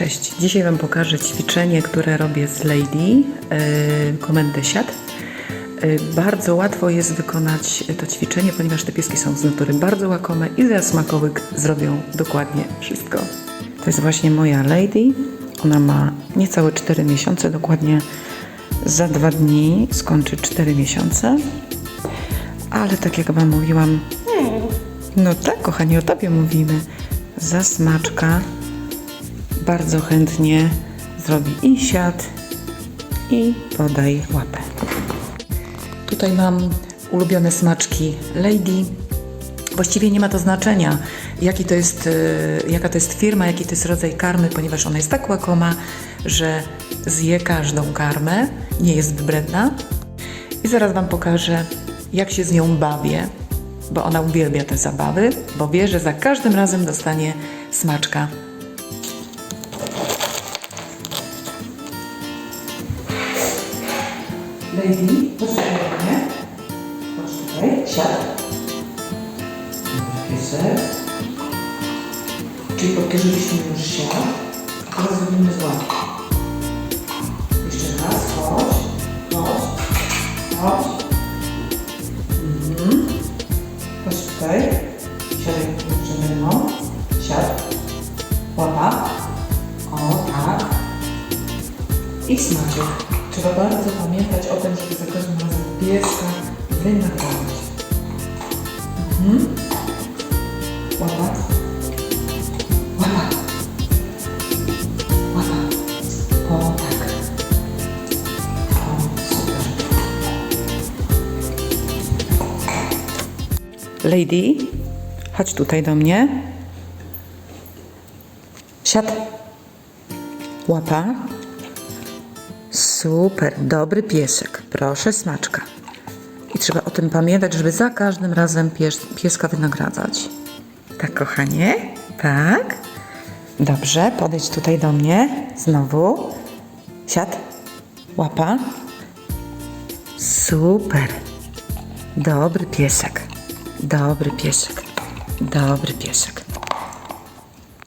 Cześć, dzisiaj Wam pokażę ćwiczenie, które robię z Lady, yy, komendę siat. Yy, bardzo łatwo jest wykonać to ćwiczenie, ponieważ te pieski są z natury bardzo łakome i za smakołyk zrobią dokładnie wszystko. To jest właśnie moja Lady. Ona ma niecałe 4 miesiące, dokładnie za dwa dni skończy 4 miesiące. Ale tak jak Wam mówiłam, no tak, kochani, o Tobie mówimy. Za smaczka bardzo chętnie zrobi i siad, i podaj łapę. Tutaj mam ulubione smaczki Lady. Właściwie nie ma to znaczenia, jaki to jest, e, jaka to jest firma, jaki to jest rodzaj karmy, ponieważ ona jest tak łakoma, że zje każdą karmę, nie jest wybredna. I zaraz Wam pokażę, jak się z nią bawię, bo ona uwielbia te zabawy, bo wie, że za każdym razem dostanie smaczka. Tutaj do mnie. Tutaj, siad. Piesek. Czyli powtórzyliśmy już siad. Teraz robimy z. Jeszcze raz, chodź, chodź, chodź. Mhm. Chodź tutaj. Siadaj przede mną. Siad. Łapa. O, tak. I smaczek. Trzeba bardzo pamiętać o tym, żeby za każdym razem pieska wynagradzać. Mhm. Łapa. Łapa. Łapa. O, tak. O, super. Lady, chodź tutaj do mnie. Siad. Łapa. Super, dobry piesek. Proszę, smaczka. I trzeba o tym pamiętać, żeby za każdym razem pies, pieska wynagradzać. Tak, kochanie? Tak? Dobrze, podejdź tutaj do mnie. Znowu. Siad. Łapa. Super. Dobry piesek. Dobry piesek. Dobry piesek.